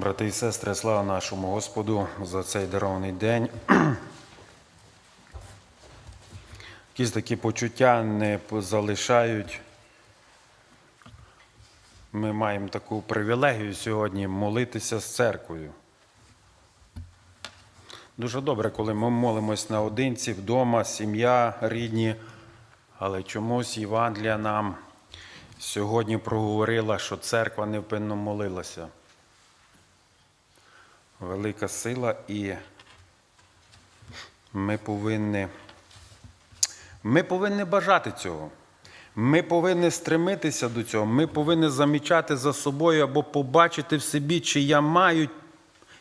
Брати і сестри, слава нашому Господу за цей дарований день. Якісь такі почуття не залишають. Ми маємо таку привілегію сьогодні молитися з церквою. Дуже добре, коли ми молимось наодинці вдома, сім'я, рідні, але чомусь Євангелія нам сьогодні проговорила, що церква невпинно молилася. Велика сила, і ми повинні, ми повинні бажати цього. Ми повинні стремитися до цього. Ми повинні замічати за собою або побачити в собі, чи я маю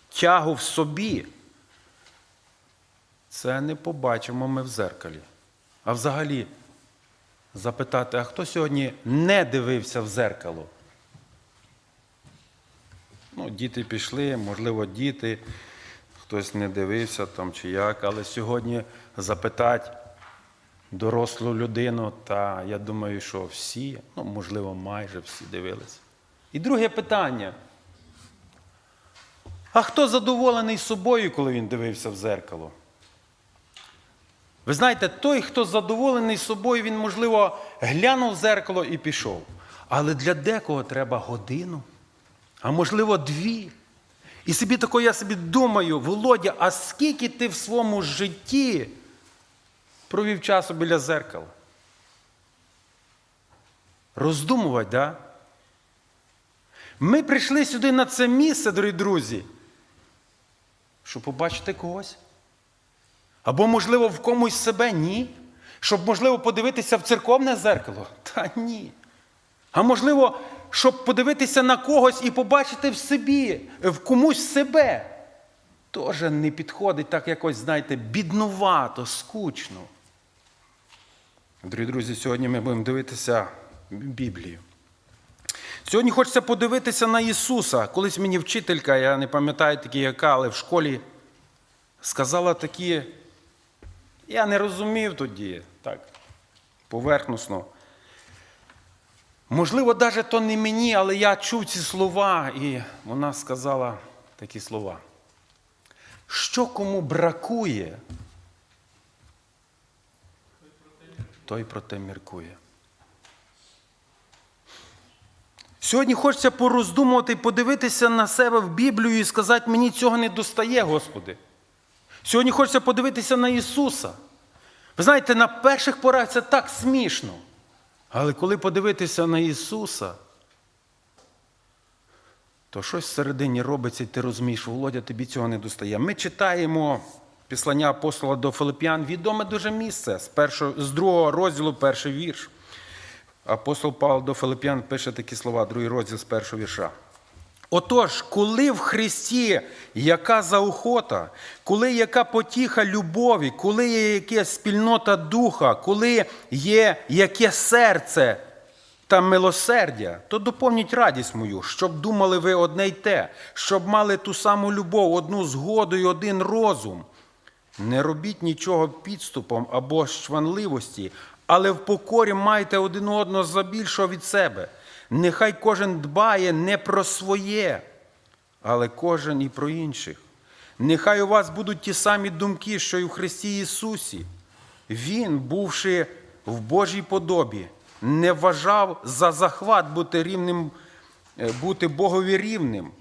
тягу в собі. Це не побачимо ми в зеркалі. А взагалі запитати, а хто сьогодні не дивився в зеркало? Ну, діти пішли, можливо, діти, хтось не дивився там чи як, але сьогодні запитати дорослу людину, та я думаю, що всі, ну, можливо, майже всі дивилися. І друге питання. А хто задоволений собою, коли він дивився в зеркало? Ви знаєте, той, хто задоволений собою, він, можливо, глянув в зеркало і пішов. Але для декого треба годину, а можливо, дві. І собі тако я собі думаю, Володя, а скільки ти в своєму житті провів часу біля зеркала? Роздумувати, да? Ми прийшли сюди на це місце, дорогі друзі, щоб побачити когось. Або, можливо, в комусь себе ні. Щоб, можливо, подивитися в церковне зеркало? Та ні. А можливо, щоб подивитися на когось і побачити в собі, в комусь себе. Теж не підходить так якось, знаєте, біднувато, скучно. Дорогі друзі, сьогодні ми будемо дивитися Біблію. Сьогодні хочеться подивитися на Ісуса. Колись мені вчителька, я не пам'ятаю такі, яка, але в школі сказала такі. Я не розумів тоді, так, поверхносно. Можливо, навіть то не мені, але я чув ці слова, і вона сказала такі слова. Що кому бракує, той про те міркує. Сьогодні хочеться пороздумувати подивитися на себе в Біблію і сказати, мені цього не достає, Господи. Сьогодні хочеться подивитися на Ісуса. Ви знаєте, на перших порах це так смішно. Але коли подивитися на Ісуса, то щось всередині робиться, і ти розумієш, Володя, тобі цього не достає. Ми читаємо післання апостола до Филип'ян, відоме дуже місце з, першого, з другого розділу, перший вірш. Апостол Павло до Филип'ян пише такі слова, другий розділ з першого вірша. Отож, коли в Христі яка заохота, коли яка потіха любові, коли є якась спільнота духа, коли є яке серце та милосердя, то доповніть радість мою, щоб думали ви одне й те, щоб мали ту саму любов, одну згоду і один розум. Не робіть нічого підступом або шванливості, але в покорі майте один одного за більшого від себе. Нехай кожен дбає не про своє, але кожен і про інших. Нехай у вас будуть ті самі думки, що й у Христі Ісусі. Він, бувши в Божій подобі, не вважав за захват бути рівним, е, бути Богові рівним.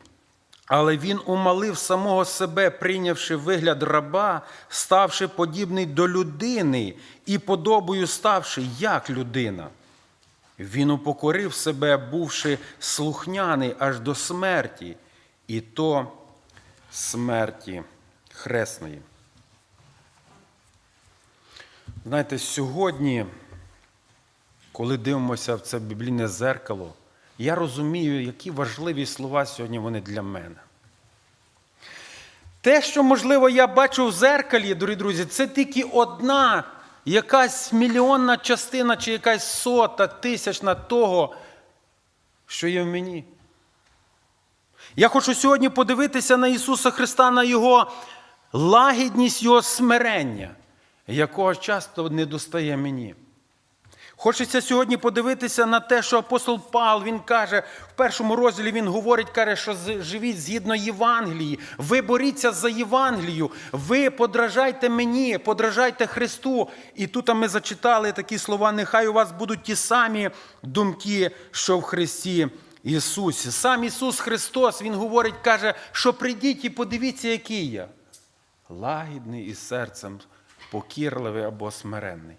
Але він умалив самого себе, прийнявши вигляд раба, ставши подібний до людини і подобою ставши як людина. Він упокорив себе, бувши слухняний аж до смерті, і то смерті хресної. Знаєте, сьогодні, коли дивимося в це біблійне зеркало, я розумію, які важливі слова сьогодні вони для мене. Те, що, можливо, я бачу в зеркалі, дорогі друзі, це тільки одна якась мільйонна частина чи якась сота, тисячна того, що є в мені. Я хочу сьогодні подивитися на Ісуса Христа, на Його лагідність, Його смирення, якого часто не достає мені. Хочеться сьогодні подивитися на те, що апостол Павло, він каже, в першому розділі він говорить, каже, що живіть згідно Євангелії. Ви боріться за Євангелію, ви подражайте мені, подражайте Христу. І тут ми зачитали такі слова: нехай у вас будуть ті самі думки, що в Христі Ісусі. Сам Ісус Христос, Він говорить, каже, що прийдіть і подивіться, який я. Лагідний і серцем покірливий або смиренний.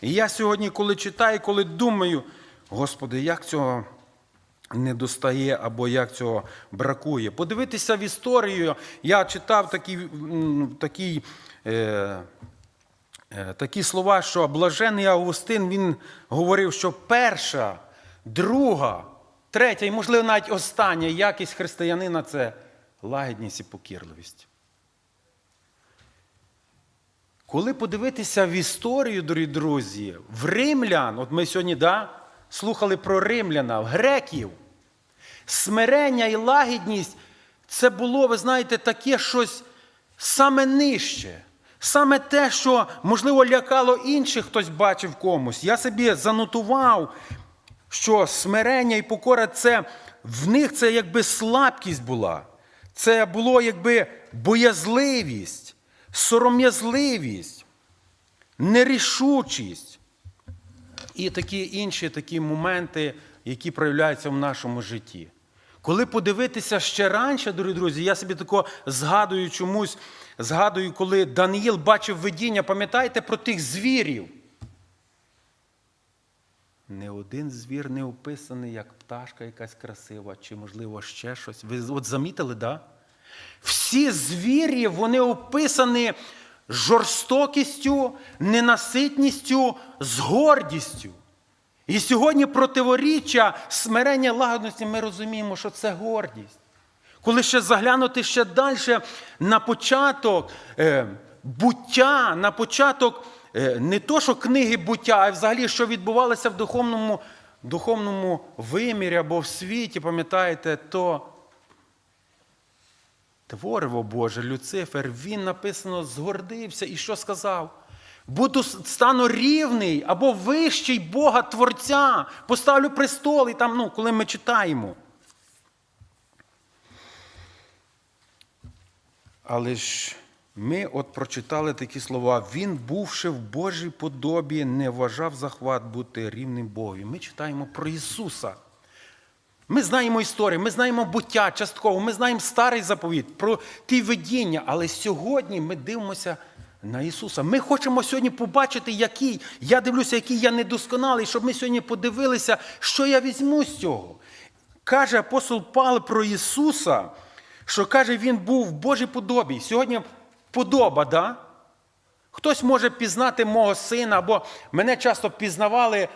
І я сьогодні, коли читаю, коли думаю, Господи, як цього не достає або як цього бракує. Подивитися в історію, я читав такі, такі, е, е, такі слова, що блажений Августин він говорив, що перша, друга, третя і, можливо, навіть остання якість християнина це лагідність і покірливість. Коли подивитися в історію, дорогі друзі, в римлян, от ми сьогодні да, слухали про римляна, греків, смирення і лагідність це було, ви знаєте, таке щось саме нижче. Саме те, що, можливо, лякало інших, хтось бачив комусь. Я собі занотував, що смирення і покора це в них це якби слабкість була. Це було якби боязливість, сором'язливість, нерішучість і такі інші такі моменти, які проявляються в нашому житті. Коли подивитися ще раніше, дорогі друзі, я собі тако згадую чомусь, згадую, коли Даниїл бачив видіння, пам'ятаєте про тих звірів? Не один звір не описаний, як пташка якась красива, чи, можливо, ще щось. Ви от замітили, так? Да? Всі звірі, вони описані жорстокістю, ненаситністю, з гордістю. І сьогодні противоріччя смирення лагодності ми розуміємо, що це гордість. Коли ще заглянути ще далі на початок е, буття, на початок е, не то, що книги буття, а взагалі, що відбувалося в духовному, духовному вимірі або в світі, пам'ятаєте, то Твориво Боже, Люцифер, він написано згордився і що сказав? Буду стану рівний або вищий Бога Творця, поставлю престол, і там, ну, коли ми читаємо. Але ж ми от прочитали такі слова. Він, бувши в Божій подобі, не вважав захват бути рівним Богові. Ми читаємо про Ісуса. Ми знаємо історію, ми знаємо буття частково, ми знаємо старий заповіт про ті видіння, але сьогодні ми дивимося на Ісуса. Ми хочемо сьогодні побачити, який, я дивлюся, який я недосконалий, щоб ми сьогодні подивилися, що я візьму з цього. Каже апостол Павло про Ісуса, що каже, Він був в Божій подобі. Сьогодні подоба, да? Хтось може пізнати мого сина, або мене часто пізнавали.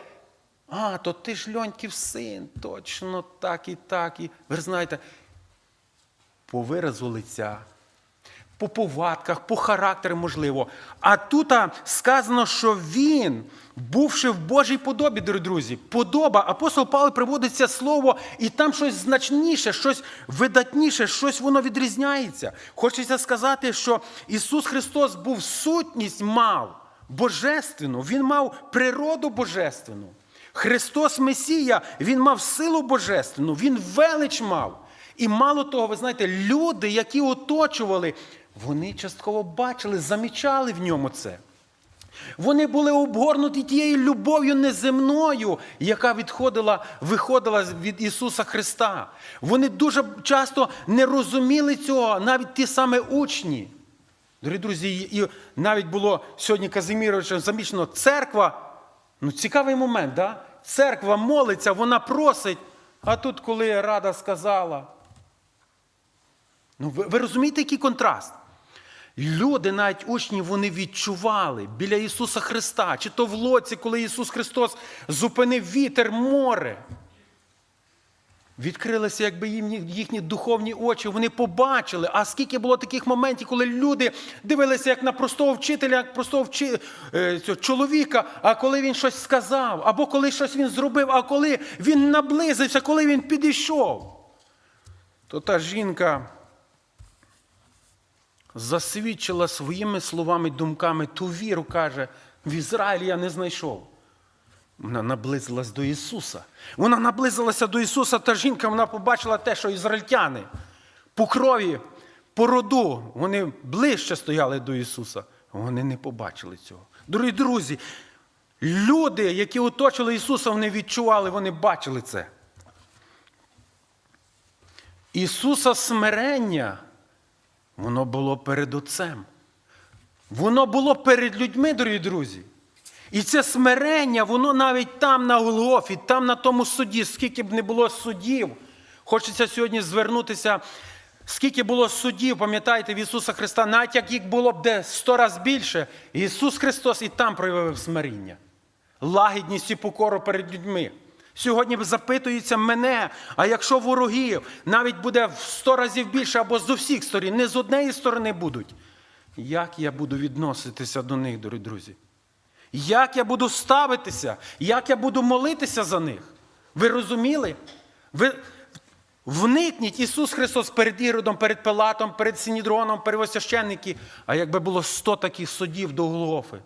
А, то ти ж Льоньків син, точно так і так. І ви знаєте, по виразу лиця, по повадках, по характеру, можливо. А тут сказано, що він, бувши в Божій подобі, дорогі друзі, подоба, апостол Павло приводить це слово, і там щось значніше, щось видатніше, щось воно відрізняється. Хочеться сказати, що Ісус Христос був сутність мав божественну, Він мав природу божественну. Христос Месія, Він мав силу божественну, Він велич мав. І мало того, ви знаєте, люди, які оточували, вони частково бачили, замічали в ньому це. Вони були обгорнуті тією любов'ю неземною, яка відходила, виходила від Ісуса Христа. Вони дуже часто не розуміли цього, навіть ті саме учні. Дорогі друзі, і навіть було сьогодні Казиміровичем замічено церква. Ну, цікавий момент, да? Церква молиться, вона просить, а тут, коли Рада сказала. Ну, ви, ви розумієте, який контраст? Люди, навіть учні, вони відчували біля Ісуса Христа, чи то в лоці, коли Ісус Христос зупинив вітер, море. Відкрилися якби їм їхні духовні очі, вони побачили. А скільки було таких моментів, коли люди дивилися як на простого вчителя, як простого вчи... е, цього чоловіка, а коли він щось сказав, або коли щось він зробив, а коли він наблизився, коли він підійшов, то та жінка засвідчила своїми словами, думками ту віру, каже, в Ізраїлі я не знайшов. Вона наблизилась до Ісуса. Вона наблизилася до Ісуса, та жінка вона побачила те, що ізраїльтяни по крові, по роду, вони ближче стояли до Ісуса. Вони не побачили цього. Дорогі друзі, люди, які оточили Ісуса, вони відчували, вони бачили це. Ісуса смирення, воно було перед Отцем. Воно було перед людьми, дорогі друзі. І це смирення, воно навіть там на Голгофі, там на тому суді, скільки б не було судів. Хочеться сьогодні звернутися, скільки було судів, пам'ятаєте, в Ісуса Христа, навіть як їх було б де сто разів більше, Ісус Христос і там проявив смиріння, лагідність і покору перед людьми. Сьогодні запитується мене, а якщо ворогів навіть буде в сто разів більше або з усіх сторін, не з однієї сторони будуть, як я буду відноситися до них, дорогі друзі? Як я буду ставитися, як я буду молитися за них? Ви розуміли? Ви вникніть Ісус Христос перед Іродом, перед Пилатом, перед Синідроном, первосвященники. А якби було сто таких судів до Голгофи,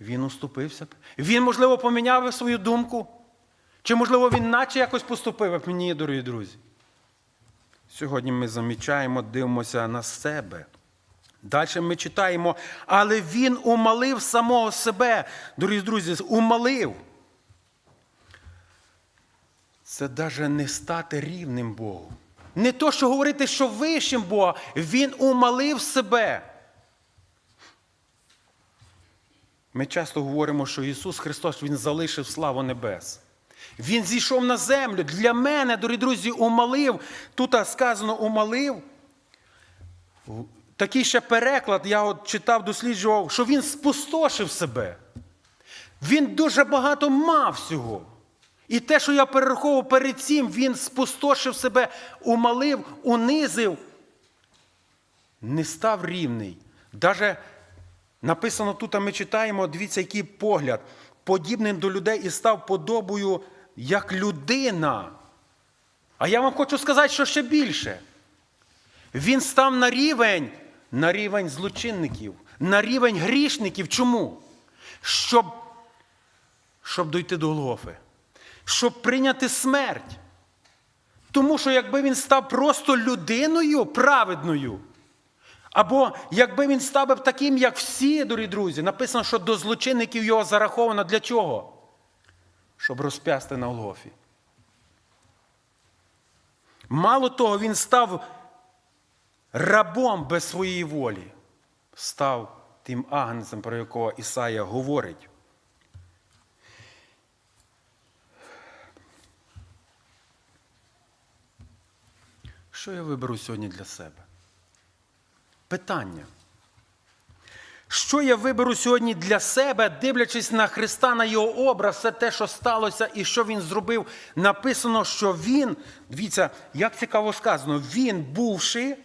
він уступився б. Він, можливо, поміняв свою думку. Чи, можливо, він наче якось поступив, як мені, дорогі друзі? Сьогодні ми замічаємо, дивимося на себе. Далі ми читаємо, але він умалив самого себе, дорогі друзі, умалив. Це навіть не стати рівним Богу. Не то, що говорити, що вищим Бога, він умалив себе. Ми часто говоримо, що Ісус Христос Він залишив славу небес. Він зійшов на землю. Для мене, дорогі друзі, умалив. Тут сказано умалив. Такий ще переклад, я от читав, досліджував, що він спустошив себе. Він дуже багато мав всього. І те, що я перераховував перед цим, він спустошив себе, умалив, унизив, не став рівний. Даже написано тут, а ми читаємо, дивіться, який погляд, подібним до людей і став подобою як людина. А я вам хочу сказати, що ще більше. Він став на рівень, на рівень злочинників, на рівень грішників. Чому? Щоб, щоб дойти до Голгофи, щоб прийняти смерть. Тому що якби він став просто людиною праведною, або якби він став би таким, як всі, дорогі друзі, написано, що до злочинників його зараховано для чого? Щоб розп'ясти на Голгофі. Мало того, він став рабом без своєї волі став тим агнцем, про якого Ісая говорить. Що я виберу сьогодні для себе? Питання. Що я виберу сьогодні для себе, дивлячись на Христа, на Його образ, все те, що сталося і що Він зробив, написано, що Він, дивіться, як цікаво сказано, Він бувши,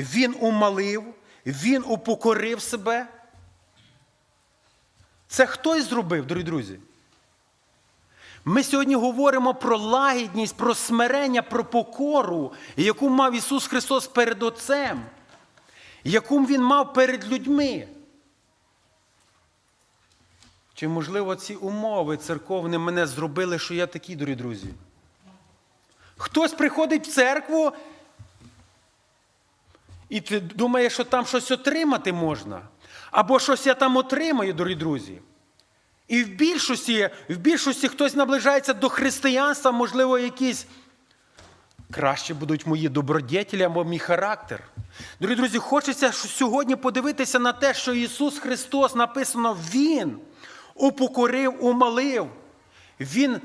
Він умалив, Він упокорив себе. Це хтось зробив, дорогі друзі. Ми сьогодні говоримо про лагідність, про смирення, про покору, яку мав Ісус Христос перед Отцем, яку Він мав перед людьми. Чи, можливо, ці умови церковні мене зробили, що я такий, дорогі друзі? Хтось приходить в церкву і ти думає, що там щось отримати можна. Або щось я там отримаю, дорогі друзі. І в більшості, в більшості хтось наближається до християнства, можливо, якісь краще будуть мої добродетелі або мій характер. Дорогі друзі, хочеться сьогодні подивитися на те, що Ісус Христос написано, Він упокорив, умалив. Він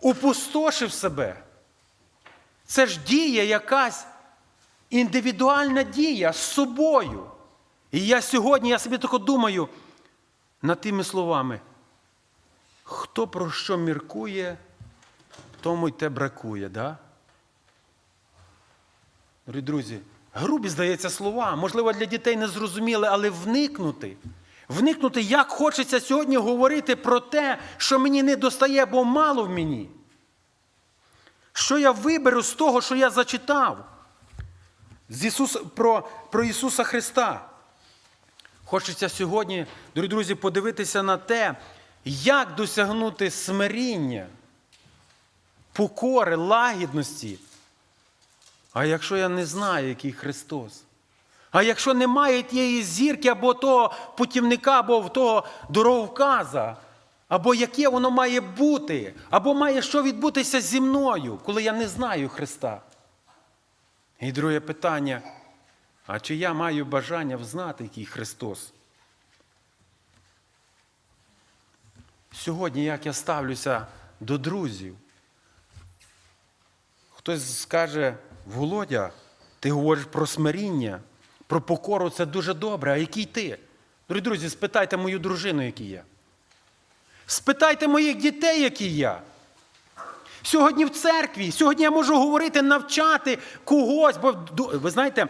упустошив себе. Це ж дія якась індивідуальна дія з собою. І я сьогодні, я собі тако думаю над тими словами. Хто про що міркує, тому й те бракує, да? Дорогі друзі, грубі, здається, слова, можливо, для дітей не зрозуміли, але вникнути. Вникнути, як хочеться сьогодні говорити про те, що мені не достає, бо мало в мені. Що я виберу з того, що я зачитав з Ісус, про, про Ісуса Христа? Хочеться сьогодні, дорогі друзі, подивитися на те, як досягнути смиріння, покори, лагідності. А якщо я не знаю, який Христос? А якщо немає тієї зірки або того путівника, або того дороговказа, або яке воно має бути, або має що відбутися зі мною, коли я не знаю Христа? І друге питання: а чи я маю бажання взнати, який Христос? Сьогодні, як я ставлюся до друзів, хтось скаже, Володя, ти говориш про смиріння, про покору це дуже добре. А який ти? Дорогі друзі, спитайте мою дружину, який я. Спитайте моїх дітей, які я. Сьогодні в церкві, сьогодні я можу говорити, навчати когось. Бо ви знаєте,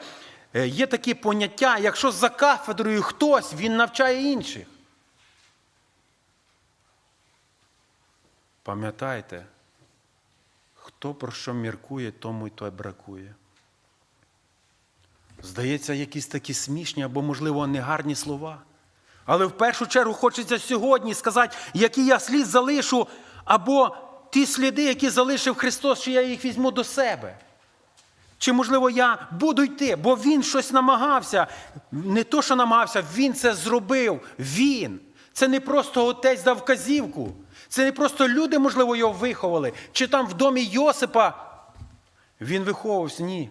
е, є такі поняття, якщо за кафедрою хтось, він навчає інших. Пам'ятайте, хто про що міркує, тому й той бракує. Здається, якісь такі смішні або, можливо, негарні слова. Але в першу чергу хочеться сьогодні сказати, які я слід залишу, або ті сліди, які залишив Христос, що я їх візьму до себе. Чи, можливо, я буду йти, бо Він щось намагався. Не то, що намагався, Він це зробив. Він. Це не просто отець дав вказівку. Це не просто люди, можливо, його виховали. Чи там в домі Йосипа він виховувався. Ні.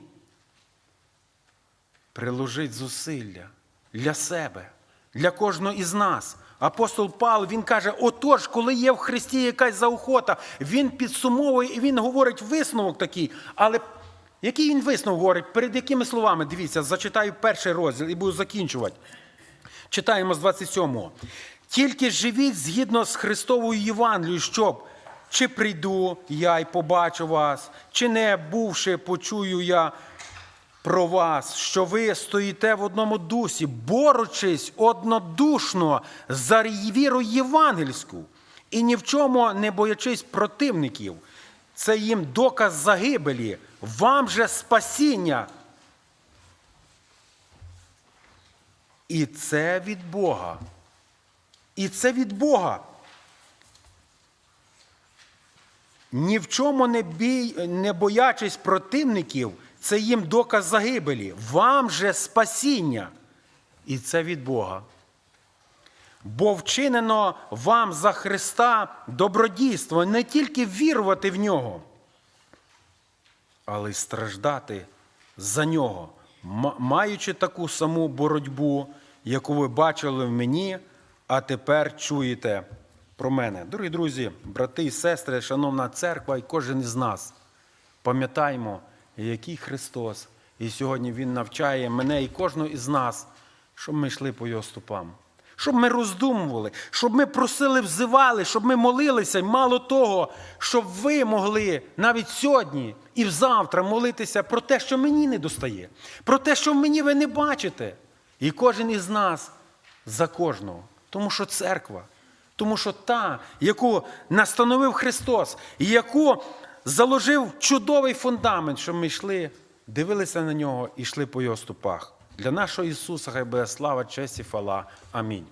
Приложить зусилля для себе, для кожного із нас. Апостол Павло, він каже: отож, коли є в Христі якась заохота, він підсумовує і він говорить висновок такий. Але який він висновок говорить? Перед якими словами? Дивіться, зачитаю перший розділ і буду закінчувати. Читаємо з 27-го. Тільки живіть згідно з Христовою Євангелією, щоб чи прийду я й побачу вас, чи не бувши, почую я про вас, що ви стоїте в одному дусі, борючись однодушно за віру євангельську і ні в чому не боячись противників. Це їм доказ загибелі, вам же спасіння. І це від Бога. І це від Бога. Ні в чому не, бій, не боячись противників, це їм доказ загибелі. Вам же спасіння. І це від Бога. Бо вчинено вам за Христа добродійство, не тільки вірувати в нього, але й страждати за нього, маючи таку саму боротьбу, яку ви бачили в мені, а тепер чуєте про мене. Дорогі друзі, брати і сестри, шановна церква і кожен із нас, пам'ятаємо, який Христос. І сьогодні Він навчає мене і кожного із нас, щоб ми йшли по його стопам. Щоб ми роздумували, щоб ми просили, взивали, щоб ми молилися, і мало того, щоб ви могли навіть сьогодні і завтра молитися про те, що мені не достає, про те, що мені ви не бачите. І кожен із нас за кожного. Тому що церква, тому що та, яку настановив Христос, і яку заложив чудовий фундамент, щоб ми йшли, дивилися на нього і йшли по його ступах. Для нашого Ісуса хай буде слава, честь і фала. Амінь.